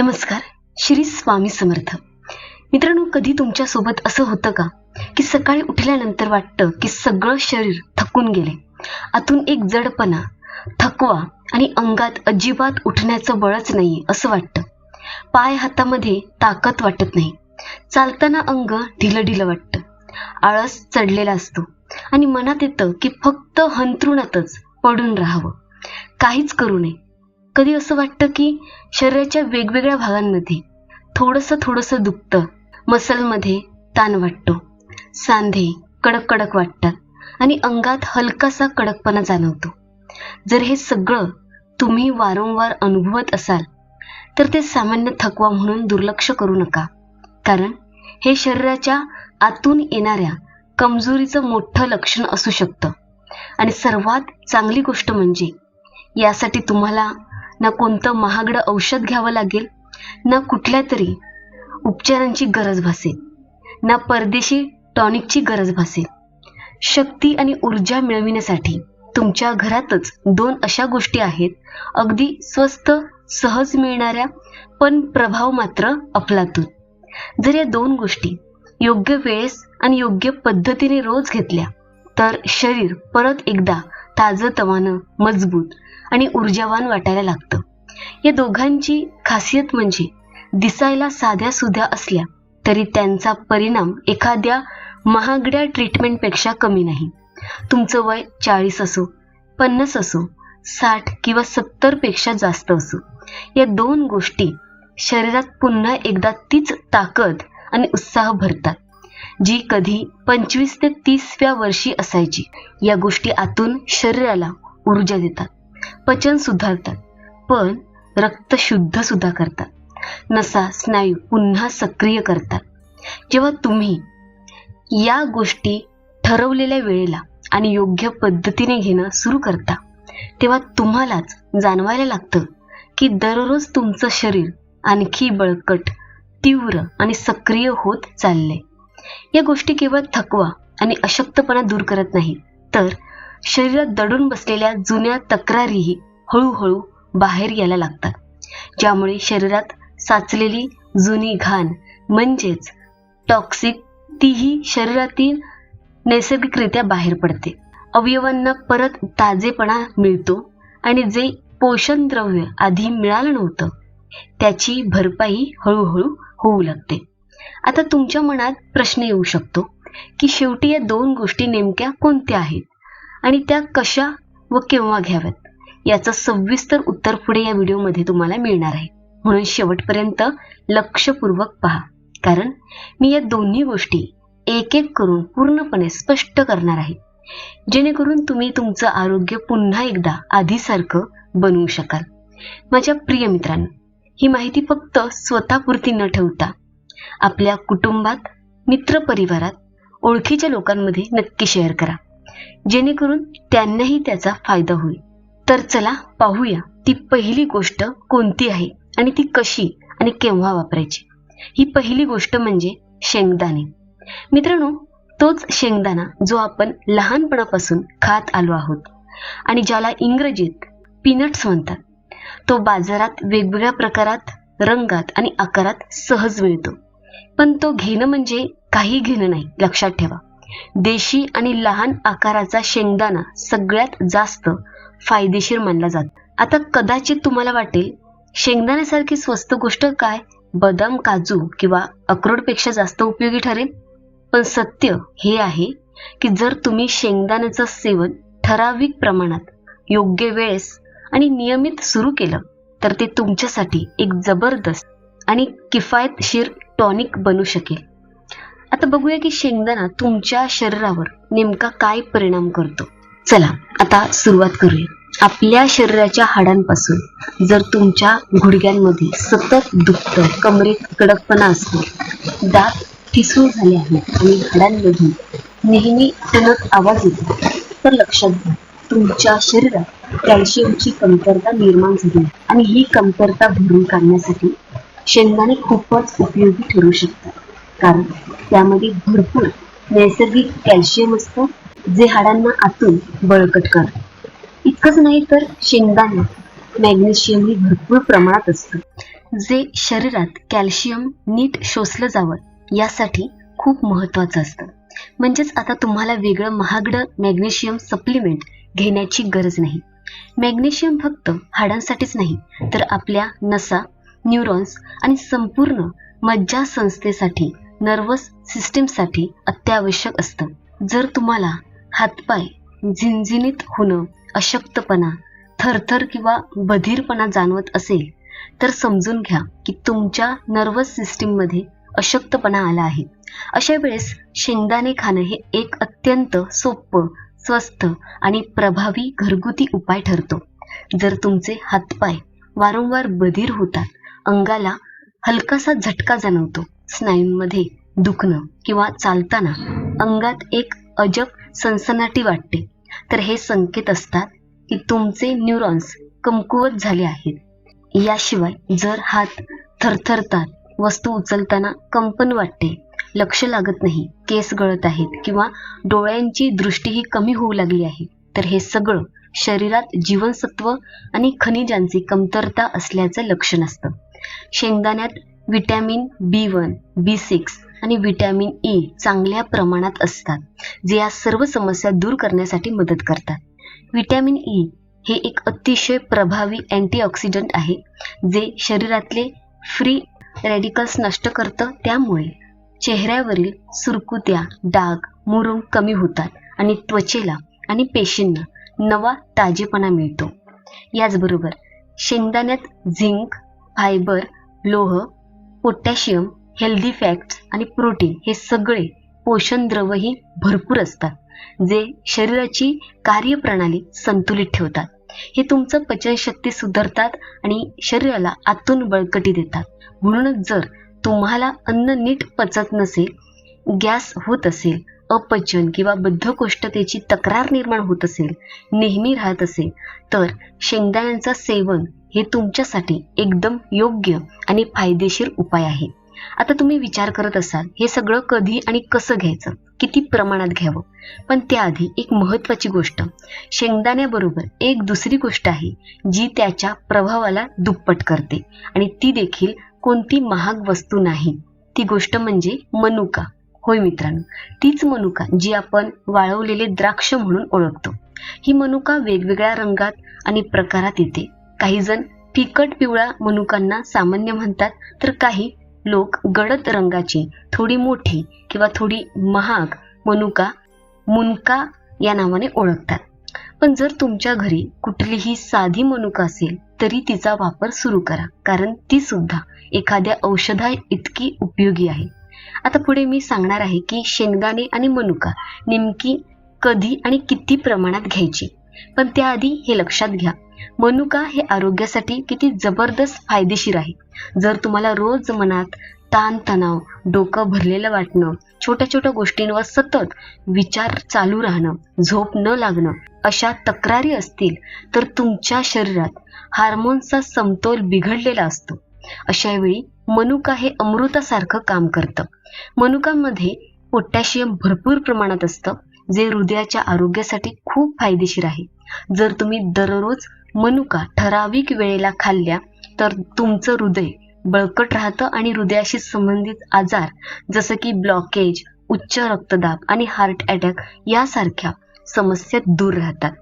नमस्कार श्री स्वामी समर्थ. मित्रांनो कधी तुमच्यासोबत असं होतं का की सकाळी उठल्यानंतर वाटतं की सगळं शरीर थकून गेले आतून एक जडपणा थकवा आणि अंगात अजिबात उठण्याचं बळच नाही असं वाटतं. पाय हातामध्ये ताकद वाटत नाही. चालताना अंग ढिलं ढिलं वाटतं. आळस चढलेला असतो आणि मनात येतं की फक्त हंतरुणातच पडून राहावं. काहीच करू नये. कधी असं वाटतं की शरीराच्या वेगवेगळ्या भागांमध्ये थोडंसं थोडंसं दुखतं मसलमध्ये ताण वाटतो सांधे कडक कडक वाटतात आणि अंगात हलकासा कडकपणा जाणवतो. जर हे सगळं तुम्ही वारंवार अनुभवत असाल तर ते सामान्य थकवा म्हणून दुर्लक्ष करू नका. कारण हे शरीराच्या आतून येणाऱ्या कमजोरीचं मोठं लक्षण असू शकतं. आणि सर्वात चांगली गोष्ट म्हणजे यासाठी तुम्हाला ना कोणतं महागडं औषध घ्यावं लागेल ना कुठल्या तरी उपचारांची गरज भासेल ना परदेशी टॉनिकची गरज भासेल. शक्ती आणि ऊर्जा मिळविण्यासाठी तुमच्या घरातच दोन अशा गोष्टी आहेत अगदी स्वस्त सहज मिळणाऱ्या पण प्रभाव मात्र अफलातून. जर या दोन गोष्टी योग्य वेळेस आणि योग्य पद्धतीने रोज घेतल्या तर शरीर परत एकदा ताजतवानं मजबूत आणि ऊर्जावान वाटायला लागतं. या दोघांची खासियत म्हणजे दिसायला साध्या सुध्या असल्या तरी त्यांचा परिणाम एखाद्या महागड्या ट्रीटमेंटपेक्षा कमी नाही. तुमचं वय चाळीस असो पन्नास असो साठ किंवा सत्तरपेक्षा जास्त असो. या दोन गोष्टी शरीरात पुन्हा एकदा तीच ताकद आणि उत्साह भरतात. जी कधी पंचवीस ते तीसव्या वर्षी असायची. या गोष्टी आतून शरीराला ऊर्जा देतात. पचन सुधारतात पण रक्त शुद्ध सुद्धा करतात. नसा स्नायू पुन्हा सक्रिय करतात. जेव्हा तुम्ही या गोष्टी ठरवलेल्या वेळेला आणि योग्य पद्धतीने घेणं सुरू करता तेव्हा तुम्हालाच जाणवायला लागतं की दररोज तुमचं शरीर आणखी बळकट तीव्र आणि सक्रिय होत चाललंय. या गोष्टी केवळ थकवा आणि अशक्तपणा दूर करत नाही तर शरीरात दडून बसलेल्या जुन्या तक्रारीही हळूहळू बाहेर यायला लागतात. ज्यामुळे शरीरात साचलेली जुनी घाण म्हणजेच टॉक्सिक तीही शरीरातील नैसर्गिकरित्या बाहेर पडते. अवयवांना परत ताजेपणा मिळतो आणि जे पोषण द्रव्य आधी मिळालं नव्हतं त्याची भरपाई हळूहळू होऊ लागते. आता तुमच्या मनात प्रश्न येऊ शकतो की शेवटी या दोन गोष्टी नेमक्या कोणत्या आहेत? आणि त्या कशा व केव्हा घ्याव्यात? याचं सविस्तर उत्तर पुढे या व्हिडिओमध्ये तुम्हाला मिळणार आहे. म्हणून शेवटपर्यंत लक्षपूर्वक पहा. कारण मी या दोन्ही गोष्टी एक एक करून पूर्णपणे स्पष्ट करणार आहे. जेणेकरून तुम्ही तुमचं आरोग्य पुन्हा एकदा आधीसारखं बनवू शकाल. माझ्या प्रिय मित्रांनो ही माहिती फक्त स्वतःपुरती न ठेवता आपल्या कुटुंबात मित्रपरिवारात ओळखीच्या लोकांमध्ये नक्की शेअर करा. जेणेकरून त्यांनाही त्याचा फायदा होईल. तर चला पाहूया ती पहिली गोष्ट कोणती आहे आणि ती कशी आणि केव्हा वापरायची. ही पहिली गोष्ट म्हणजे शेंगदाणे. मित्रांनो तोच शेंगदाणा जो आपण लहानपणापासून खात आलो आहोत आणि ज्याला इंग्रजीत पीनट्स म्हणतात तो बाजारात वेगवेगळ्या प्रकारात रंगात आणि आकारात सहज मिळतो. पण तो घेणं म्हणजे काही घेणं नाही लक्षात ठेवा. देशी आणि लहान आकाराचा शेंगदाणा सगळ्यात जास्त फायदेशीर मानला जातो. आता कदाचित तुम्हाला वाटेल शेंगदाण्यासारखी स्वस्त गोष्ट काय? बदाम काजू किंवा अक्रोडपेक्षा जास्त उपयोगी ठरेल? पण सत्य हे आहे की जर तुम्ही शेंगदाण्याचं सेवन ठराविक प्रमाणात योग्य वेळेस आणि नियमित सुरू केलं तर ते तुमच्यासाठी एक जबरदस्त आणि किफायतशीर टॉनिक बनू शकेल. आता बघूया की शेंगदाणा तुमच्या शरीरावर नेमका काय परिणाम करतो. चला आता सुरुवात करूया. आपल्या शरीराच्या हाडांपासून जर तुमच्या गुडघ्यांमध्ये सतत दुखत कमरेत कडकपणा असतो दात ठिसूळ झाले आहेत आणि हाडांमधून नेहमी टणक आवाज येतो तर लक्षात घ्या तुमच्या शरीरात कॅल्शियमची कमतरता निर्माण झाली आणि ही कमतरता भरून काढण्यासाठी शेंगदाणे खूपच उपयोगी ठरू शकतात. कारण त्यामध्ये भरपूर नैसर्गिक कॅल्शियम असतं जे हाडांना आतून बळकट करतं. इतकंच नाही तर शेंगदाण्यात मॅग्नेशियम हे भरपूर प्रमाणात असतं जे शरीरात कॅल्शियम नीट शोषलं जावं यासाठी खूप महत्वाचं असतं. म्हणजेच आता तुम्हाला वेगळं महागडं मॅग्नेशियम सप्लिमेंट घेण्याची गरज नाही. मॅग्नेशियम फक्त हाडांसाठीच नाही तर आपल्या नसा न्यूरॉन्स आणि संपूर्ण मज्जा संस्थेसाठी नर्वस सिस्टीमसाठी अत्यावश्यक असतं. जर तुम्हाला हातपाय झिंझिनीत होणं अशक्तपणा थरथर किंवा बधीरपणा जाणवत असेल तर समजून घ्या की तुमच्या नर्वस सिस्टीममध्ये अशक्तपणा आला आहे. अशा वेळेस शेंगदाणे खाणं हे एक अत्यंत सोपं स्वस्त आणि प्रभावी घरगुती उपाय ठरतो. जर तुमचे हातपाय वारंवार बधीर होतात अंगाला हलकासा झटका जाणवतो स्नायूंमध्ये दुखणं किंवा चालताना अंगात एक अजब सनसनाटी वाटते. तर हे संकेत असतात की तुमचे न्यूरॉन्स कमकुवत झाले आहेत. याशिवाय जर हात थरथरतात वस्तू उचलताना कंपन वाटते लक्ष लागत नाही केस गळत आहेत किंवा डोळ्यांची दृष्टीही कमी होऊ लागली आहे तर हे सगळं शरीरात जीवनसत्व आणि खनिजांची कमतरता असल्याचं लक्षण असतं. शेंगदाण्यात vitamin B one B six आणि व्हिटॅमिन ई e चांगल्या प्रमाणात असतात जे या सर्व समस्या दूर करण्यासाठी मदत करतात. व्हिटॅमिन ई e हे एक अतिशय प्रभावी अँटीऑक्सिडंट आहे जे शरीरातले फ्री रॅडिकल्स नष्ट करतं त्यामुळे चेहऱ्यावरील सुरकुत्या डाग मुरुम कमी होतात आणि त्वचेला आणि पेशींना नवा ताजेपणा मिळतो. याचबरोबर शेंगदाण्यात झिंक फायबर लोह पोटॅशियम हेल्दी फॅट्स आणि प्रोटीन हे सगळे पोषण द्रवही भरपूर असतात जे शरीराची कार्यप्रणाली संतुलित ठेवतात. हे तुमचं पचनशक्ती सुधारतात आणि शरीराला आतून बळकटी देतात. म्हणूनच जर तुम्हाला अन्न नीट पचत नसेल गॅस होत असेल अपचन किंवा बद्धकोष्ठतेची तक्रार निर्माण होत असेल नेहमी राहत असेल तर शेंगदाण्यांचं सेवन हे तुमच्यासाठी एकदम योग्य आणि फायदेशीर उपाय आहे. आता तुम्ही विचार करत असाल हे सगळं कधी आणि कसं घ्यायचं? किती प्रमाणात घ्यावं? पण त्याआधी एक महत्वाची गोष्ट. शेंगदाण्याबरोबर एक दुसरी गोष्ट आहे जी त्याच्या प्रभावाला दुप्पट करते. आणि ती देखील कोणती महाग वस्तू नाही. ती गोष्ट म्हणजे मनुका. होय मित्रांनो तीच मनुका जी आपण वाळवलेले द्राक्ष म्हणून ओळखतो. ही मनुका वेगवेगळ्या रंगात आणि प्रकारात येते. काही जण फिकट पिवळ्या मनुकांना सामान्य म्हणतात तर काही लोक गडद रंगाची थोडी मोठी किंवा थोडी महाग मनुका मुनका या नावाने ओळखतात. पण जर तुमच्या घरी कुठलीही साधी मनुका असेल तरी तिचा वापर सुरू करा कारण ती सुद्धा एखाद्या औषधा इतकी उपयोगी आहे. आता पुढे मी सांगणार आहे की शेंगदाणे आणि मनुका नेमकी कधी आणि किती प्रमाणात घ्यायची? पण त्याआधी हे लक्षात घ्या. मनुका हे आरोग्यासाठी किती जबरदस्त फायदेशीर आहे. जर तुम्हाला रोज मनात ताणतणाव डोकं भरलेलं वाटणं छोट्या छोट्या गोष्टींवर सतत विचार चालू राहणं झोप न लागणं अशा तक्रारी असतील तर तुमच्या शरीरात हार्मोन्सचा समतोल बिघडलेला असतो. अशा वेळी मनुका हे अमृतासारखं काम करतं. मनुकामध्ये पोटॅशियम भरपूर प्रमाणात असतं जे हृदयाच्या आरोग्यासाठी खूप फायदेशीर आहे. जर तुम्ही दररोज मनुका ठराविक वेळेला खाल्ल्या तर तुमचं हृदय बळकट राहतं आणि हृदयाशी संबंधित आजार जसं की ब्लॉकेज उच्च रक्तदाब आणि हार्ट अटॅक यासारख्या समस्या दूर राहतात.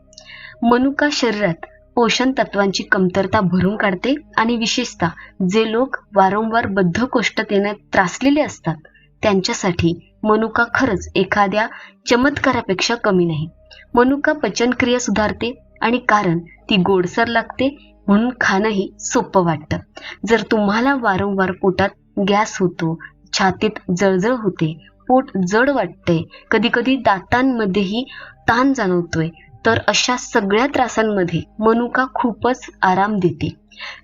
मनुका शरीरात पोषण तत्वांची कमतरता भरून काढते आणि विशेषतः जे लोक वारंवार बद्धकोष्ठतेने त्रासलेले असतात त्यांच्यासाठी मनुका खरंच एखाद्या चमत्कारापेक्षा कमी नाही. मनुका पचनक्रिया सुधारते आणि कारण ती गोडसर लागते म्हणून खाणंही सोपं वाटतं. जर तुम्हाला वारंवार पोटात गॅस होतो छातीत जळजळ होते पोट जड वाटते कधी कधी दातांमध्येही ताण जाणवतोय तर अशा सगळ्या त्रासांमध्ये मनुका खूपच आराम देते.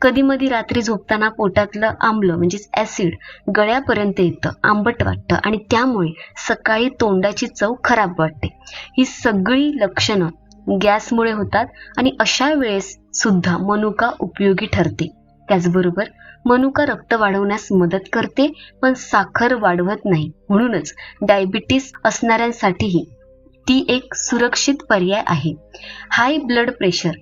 कधी मधी रात्री झोपताना पोटातलं आम्ल म्हणजेच ऍसिड गळ्यापर्यंत येतं आंबट वाटतं आणि त्यामुळे सकाळी तोंडाची चव खराब वाटते. ही सगळी लक्षणं गॅसमुळे होतात आणि अशा वेळेस सुद्धा मनुका उपयोगी ठरते. त्याचबरोबर मनुका रक्त वाढवण्यास मदत करते पण साखर वाढवत नाही. म्हणूनच डायबिटीस असणाऱ्यांसाठीही ती एक सुरक्षित पर्याय आहे. हाय ब्लड प्रेशर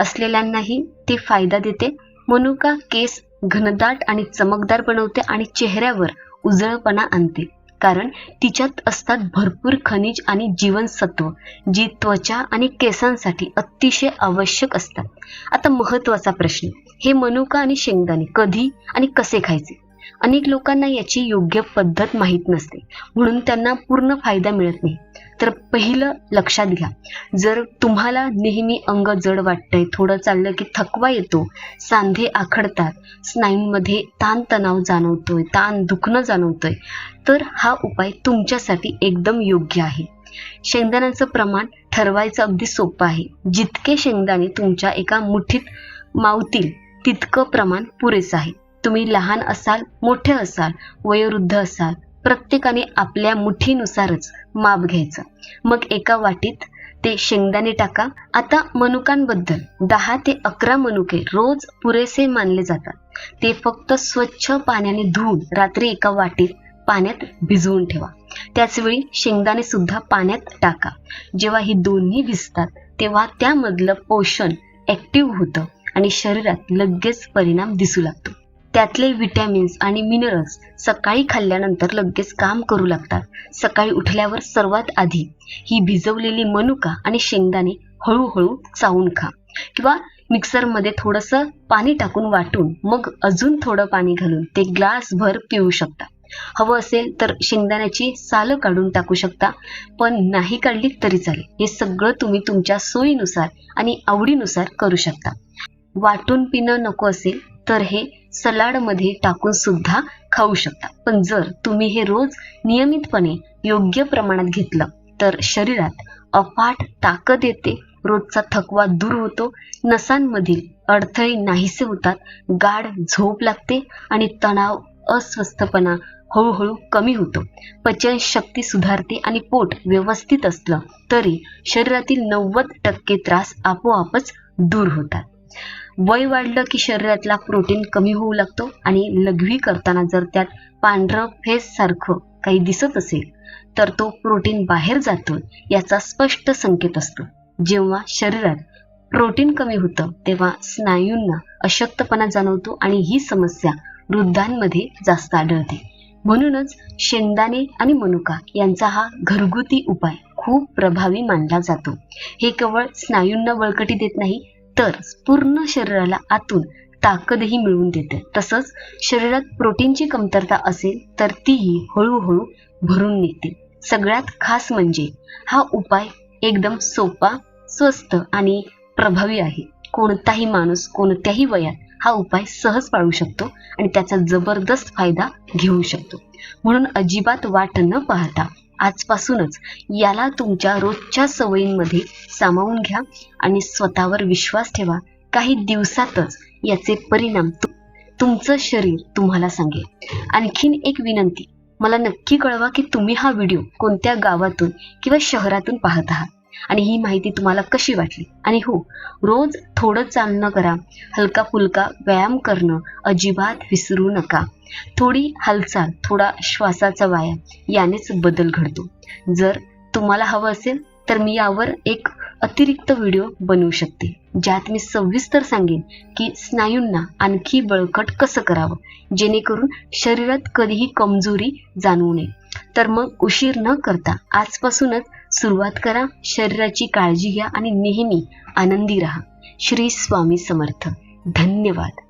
असलेल्यांनाही ते फायदा देते. मनुका केस घनदाट आणि चमकदार बनवते आणि चेहऱ्यावर उजळपणा आणते. कारण तिच्यात असतात भरपूर खनिज आणि जीवनसत्व जी त्वचा आणि केसांसाठी अतिशय आवश्यक असतात. आता महत्त्वाचा प्रश्न. हे मनुका आणि शेंगदाणे कधी आणि कसे खायचे? अनेक लोकांना याची योग्य पद्धत माहीत नसते. म्हणून त्यांना पूर्ण फायदा मिळत नाही. तर पहिलं लक्षात घ्या. जर तुम्हाला नेहमी अंग जड वाटतंय थोडं चाललं की थकवा येतो सांधे आखडतात स्नायूंमध्ये ताणतणाव जाणवतोय ताण दुखणं जाणवतोय तर हा उपाय तुमच्यासाठी एकदम योग्य आहे. शेंगदाण्याचं प्रमाण ठरवायचं अगदी सोपं आहे. जितके शेंगदाणे तुमच्या एका मुठीत मावतील तितकं प्रमाण पुरेसं आहे. तुम्ही लहान असाल मोठे असाल वयोवृद्ध असाल प्रत्येकाने आपल्या मुठीनुसारच माप घ्यायचं. मग एका वाटीत ते शेंगदाणे टाका. आता मनुकांबद्दल दहा ते अकरा मनुके रोज पुरेसे मानले जातात. ते फक्त स्वच्छ पाण्याने धुवून रात्री एका वाटीत पाण्यात भिजवून ठेवा. त्याचवेळी शेंगदाणे सुद्धा पाण्यात टाका. जेव्हा ही दोन्ही भिजतात तेव्हा त्यामधलं पोषण ऍक्टिव्ह होतं आणि शरीरात लगेच परिणाम दिसू लागतो. त्यातले विटॅमिन्स आणि मिनरल्स सकाळी खाल्ल्यानंतर लगेच काम करू लागतात. सकाळी उठल्यावर सर्वात आधी ही भिजवलेली मनुका आणि शेंगदाणे हळूहळू चावून खा किंवा मिक्सरमध्ये थोडंसं पाणी टाकून वाटून मग अजून थोडं पाणी घालून ते ग्लासभर पिऊ शकता. हवं असेल तर शेंगदाण्याची सालं काढून टाकू शकता पण नाही काढली तरी चालेल. हे सगळं तुम्ही तुमच्या सोयीनुसार आणि आवडीनुसार करू शकता. वाटून पिणं नको असेल तर हे सलाडमध्ये टाकून सुद्धा खाऊ शकता. पण जर तुम्ही हे रोज नियमितपणे योग्य प्रमाणात घेतलं तर शरीरात अफाट ताकद येते. रोजचा थकवा दूर होतो. नसांमधील अडथळे नाहीसे होतात. गाढ झोप लागते आणि तणाव अस्वस्थपणा हळूहळू कमी होतो. पचन शक्ती सुधारते आणि पोट व्यवस्थित असलं तरी शरीरातील नव्वद टक्के त्रास आपोआपच दूर होतात. वय वाढलं की शरीरातला प्रोटीन कमी होऊ लागतो आणि लघवी करताना जर त्यात पांढरं फेस सारखं काही दिसत असेल तर तो प्रोटीन बाहेर जातो याचा स्पष्ट संकेत असतो. जेव्हा शरीरात प्रोटीन कमी होतं तेव्हा स्नायूंना अशक्तपणा जाणवतो आणि ही समस्या वृद्धांमध्ये जास्त आढळते. म्हणूनच शेंगदाणे आणि मनुका यांचा हा घरगुती उपाय खूप प्रभावी मानला जातो. हे केवळ स्नायूंना बळकटी देत नाही तर पूर्ण शरीराला आतून ताकदही मिळवून देते. तसंच शरीरात प्रोटीनची कमतरता असेल तर तीही हळूहळू भरून निघते. सगळ्यात खास म्हणजे हा उपाय एकदम सोपा स्वस्त आणि प्रभावी आहे. कोणताही माणूस कोणत्याही वयात हा उपाय सहज पाळू शकतो आणि त्याचा जबरदस्त फायदा घेऊ शकतो. म्हणून अजिबात वाट न पाहता आजपासूनच याला तुमच्या रोजच्या सवयींमध्ये सामावून घ्या आणि स्वतःवर विश्वास ठेवा. काही दिवसातच याचे परिणाम तुमचं शरीर तुम्हाला सांगेल. आणखीन एक विनंती मला नक्की कळवा की तुम्ही हा व्हिडिओ कोणत्या गावातून किंवा शहरातून पाहत आहात. आणि ही माहिती तुम्हाला कशी वाटली? आणि हो रोज थोडं चालणं करा. हलका फुलका व्यायाम करणं अजिबात विसरू नका. थोडी हालचाल थोडा श्वासाचा व्यायाम यानेच बदल घडतो. जर तुम्हाला हवं असेल तर मी यावर एक अतिरिक्त व्हिडिओ बनवू शकते ज्यात मी सविस्तर सांगेन की स्नायूंना आणखी बळकट कसं करावं जेणेकरून शरीरात कधीही कमजोरी जाणवू नये. तर मग उशीर न करता आजपासूनच सुरुवात करा शरीराची काळजी घ्या आणि नेहमी आनंदी राहा. श्री स्वामी समर्थ. धन्यवाद.